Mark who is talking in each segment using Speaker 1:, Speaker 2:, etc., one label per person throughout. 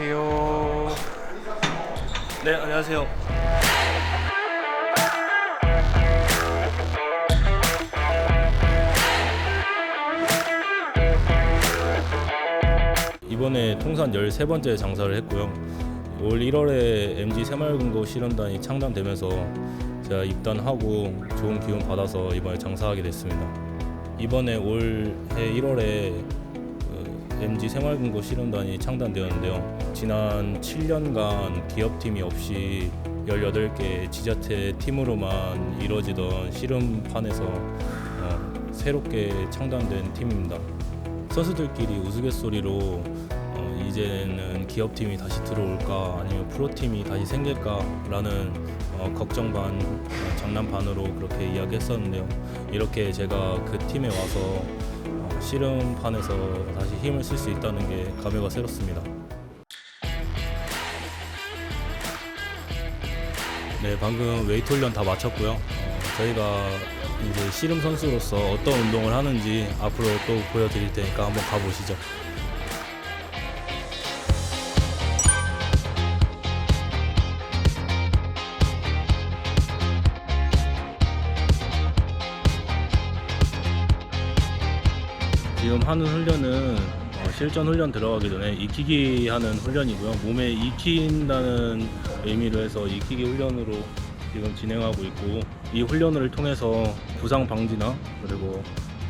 Speaker 1: 안녕하세요.
Speaker 2: 네, 안녕하세요. 이번에 통산 13번째 장사를 했고요. 올 1월에 MG 새마을금고 실험단이 창단되면서 제가 입단하고 좋은 기운 받아서 이번에 장사하게 됐습니다. 이번에 올해 1월에 MG 새마을금고 실험단이 창단되었는데요. 지난 7년간 기업팀이 없이 18개 지자체 팀으로만 이루어지던 씨름판에서 어, 새롭게 창단된 팀입니다. 선수들끼리 우스갯소리로 어, 이제는 기업팀이 다시 들어올까 아니면 프로팀이 다시 생길까라는 어, 걱정 반 어, 장난 반으로 그렇게 이야기했었는데요. 이렇게 제가 그 팀에 와서 어, 씨름판에서 다시 힘을 쓸 수 있다는 게 감회가 새롭습니다. 네, 방금 웨이트 훈련 다 마쳤고요. 어, 저희가 이제 씨름 선수로서 어떤 운동을 하는지 앞으로 또 보여드릴 테니까 한번 가보시죠. 지금 하는 훈련은 어, 실전 훈련 들어가기 전에 익히기 하는 훈련이고요. 몸에 익힌다는 의미로 해서 익히기 훈련으로 지금 진행하고 있고 이 훈련을 통해서 부상 방지나 그리고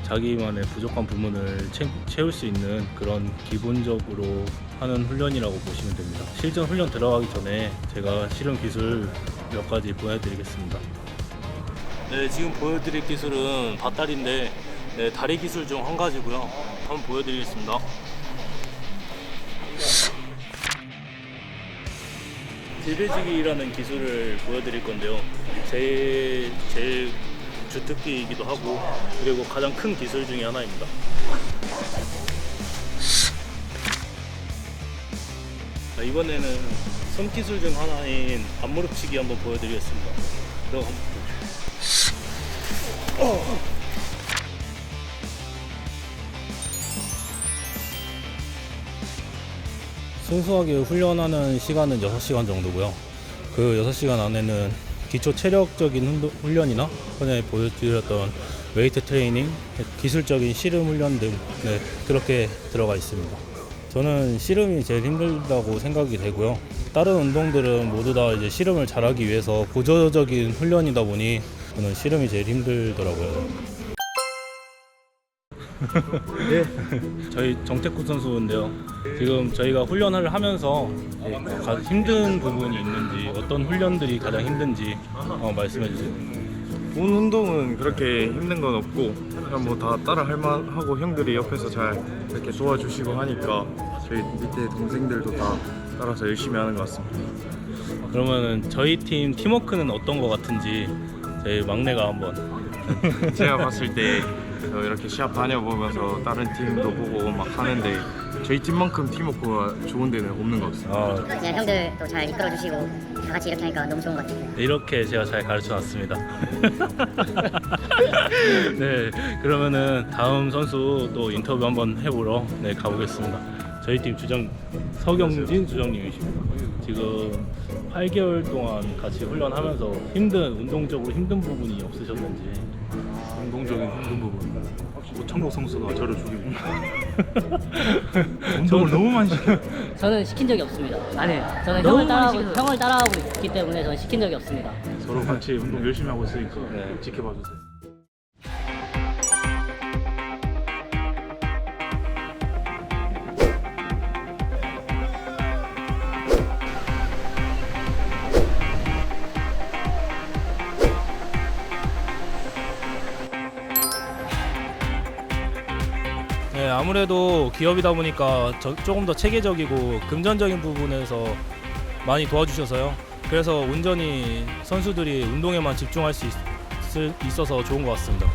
Speaker 2: 자기만의 부족한 부분을 채, 채울 수 있는 그런 기본적으로 하는 훈련이라고 보시면 됩니다. 실전 훈련 들어가기 전에 제가 실험 기술 몇 가지 보여드리겠습니다. 네, 지금 보여드릴 기술은 밧다리인데 네, 다리 기술 중 한 가지고요. 한번 보여드리겠습니다. 들배지기라는 기술을 보여드릴 건데요. 제일 제일 주특기이기도 하고 그리고 가장 큰 기술 중에 하나입니다. 자, 이번에는 손 기술 중 하나인 앞무릎치기 한번 보여드리겠습니다. 그럼 한번 순수하게 훈련하는 시간은 6시간 정도고요. 그 6시간 안에는 기초 체력적인 훈련이나 전에 보여드렸던 웨이트 트레이닝, 기술적인 씨름 훈련 등 네, 그렇게 들어가 있습니다. 저는 씨름이 제일 힘들다고 생각이 되고요. 다른 운동들은 모두 다 이제 씨름을 잘하기 위해서 보조적인 훈련이다 보니 저는 씨름이 제일 힘들더라고요. 네. 저희 정태구 선수인데요. 지금 저희가 훈련을 하면서 이제 가장 힘든 부분이 있는지 어떤 훈련들이 가장 힘든지 어, 말씀해 주세요.
Speaker 1: 본 운동은 그렇게 힘든 건 없고 그냥 뭐 다 따라 할 만하고 형들이 옆에서 잘 이렇게 도와주시고 하니까 저희 밑에 동생들도 다 따라서 열심히 하는 것 같습니다.
Speaker 2: 그러면은 저희 팀 팀워크는 어떤 것 같은지 저희 막내가 한번
Speaker 1: 제가 봤을 때 어, 이렇게 시합 다녀보면서 다른 팀도 보고 막 하는데 저희 팀만큼 팀워크가 좋은 데는 없는 것 같습니다.
Speaker 2: 어,
Speaker 3: 그냥 형들도 잘 이끌어주시고 다 같이 이렇게 하니까 너무 좋은 것 같아요.
Speaker 2: 이렇게 제가 잘 가르쳐 놨습니다. 네, 그러면은 다음 선수 또 인터뷰 한번 해보러 네 가보겠습니다. 저희 팀 주장 서경진 주장님이십니다. 지금 8개월 동안 같이 훈련하면서 힘든 운동적으로 힘든 부분이 없으셨는지.
Speaker 4: 운동적인 힘든 부분. 뭐 창록 선수가 저를 죽이고 운동을 너무 많이 시켜.
Speaker 5: 저는 시킨 적이 없습니다.
Speaker 6: 안 해요.
Speaker 5: 저는
Speaker 6: 너무
Speaker 5: 형을 따라하고
Speaker 6: 많이 시켜서.
Speaker 5: 형을 따라하고 있기 때문에 저는 시킨 적이 없습니다.
Speaker 4: 서로 같이 운동 열심히 하고 있으니까
Speaker 2: 네.
Speaker 4: 지켜봐 주세요.
Speaker 2: 아무래도 기업이다 보니까 저- 조금 더 체계적이고 금전적인 부분에서 많이 도와주셔서요. 그래서 온전히 선수들이 운동에만 집중할 수 있, 어서 좋은 것 같습니다.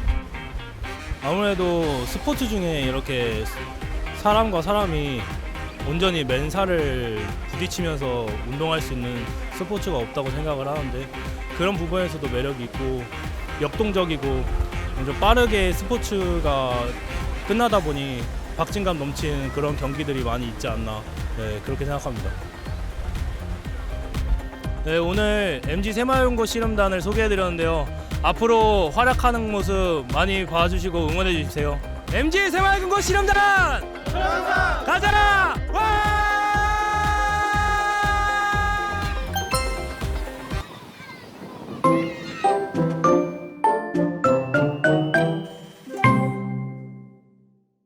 Speaker 2: 아무래도 스포츠 중에 이렇게 사람과 사람이 온전히 맨살을 부딪히면서 운동할 수 있는 스포츠가 없다고 생각을 하는데 그런 부분에서도 매력이 있고 역동적이고 좀 빠르게 스포츠가 끝나다 보니 박진감 넘치는 그런 경기들이 많이 있지 않나 네, 그렇게 생각합니다. 네, 오늘 MG 새마을연구 씨름단을 소개해드렸는데요. 앞으로 활약하는 모습 많이 봐주시고 응원해주세요. MG 새마을연구 씨름단 가자! 와!